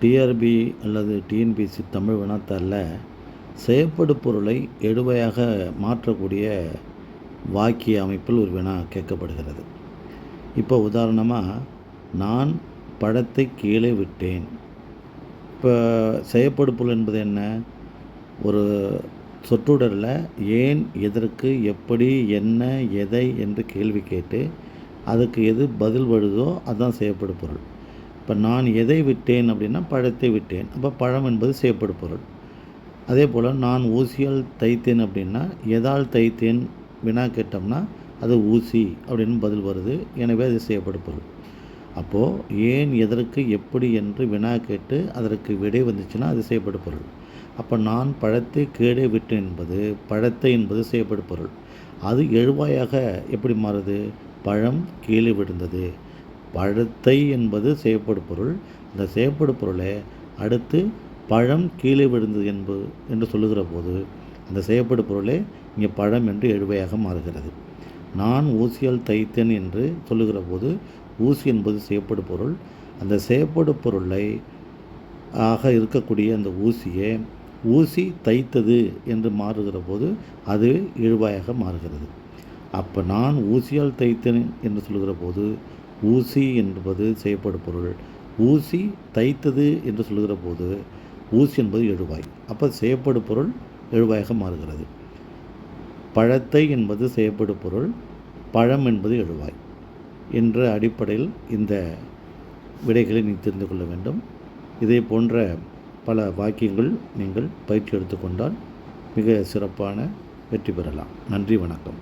TRP அல்லது TNPSC Tamil வினாத்தாளில் செயற்படு பொருளை எடுவையாக மாற்றக்கூடிய வாக்கிய அமைப்பில் ஒரு வினா கேட்கப்படுகிறது. இப்போ உதாரணமாக நான் படத்தை கீழே விட்டேன். இப்போ செயற்படு பொருள் என்பது என்ன? ஒரு சொற்றொடரில் ஏன் எதற்கு எப்படி என்ன எதை என்று கேள்வி கேட்டு அதுக்கு எது பதில் வருதோ அதுதான் செய்யப்படும் பொருள். இப்போ நான் எதை விட்டேன் அப்படின்னா பழத்தை விட்டேன். அப்போ பழம் என்பது செய்யப்படும் பொருள். அதே போல் நான் ஊசியால் தைத்தேன் அப்படின்னா எதால் தைத்தேன் வினா கேட்டோம்னா அது ஊசி அப்படின்னு பதில் வருது. எனவே அது செய்யப்படும் பொருள். அப்போது ஏன் எதற்கு எப்படி என்று வினா கேட்டு அதற்கு விடை வந்துச்சுன்னா அது செய்யப்படும் பொருள். அப்போ நான் பழத்தை கேடே விட்டேன் என்பது பழத்தை என்பது செய்யப்படும் பொருள். அது எழுவாயாக எப்படி மாறுது? பழம் கீழே விழுந்தது. பழத்தை என்பது செய்யப்படு பொருள். இந்த செய்யப்படு பொருளை அடுத்து பழம் கீழே விழுந்தது என்பது என்று சொல்லுகிற போது அந்த செய்யப்படு பொருளே இங்கே பழம் என்று எழுவையாக மாறுகிறது. நான் ஊசியால் தைத்தேன் என்று சொல்லுகிற போது ஊசி என்பது செய்யப்படு பொருள். அந்த செய்யப்படு பொருளை ஆக இருக்கக்கூடிய அந்த ஊசியை ஊசி தைத்தது என்று மாறுகிற போது அது இழுவாயாக மாறுகிறது. அப்போ நான் ஊசியால் தைத்தேன் என்று சொல்கிற போது ஊசி என்பது செய்யப்படும் பொருள். ஊசி தைத்தது என்று சொல்கிற போது ஊசி என்பது எழுவாய். அப்போ செய்யப்படும் பொருள் எழுவாயாக மாறுகிறது. பழத்தை என்பது செய்யப்படும் பொருள் பழம் என்பது எழுவாய் என்ற அடிப்படையில் இந்த விடைகளை நீ தெரிந்து கொள்ள வேண்டும். இதே போன்ற பல வாக்கியங்கள் நீங்கள் பயிற்சி எடுத்துக்கொண்டால் மிக சிறப்பான வெற்றி பெறலாம். நன்றி வணக்கம்.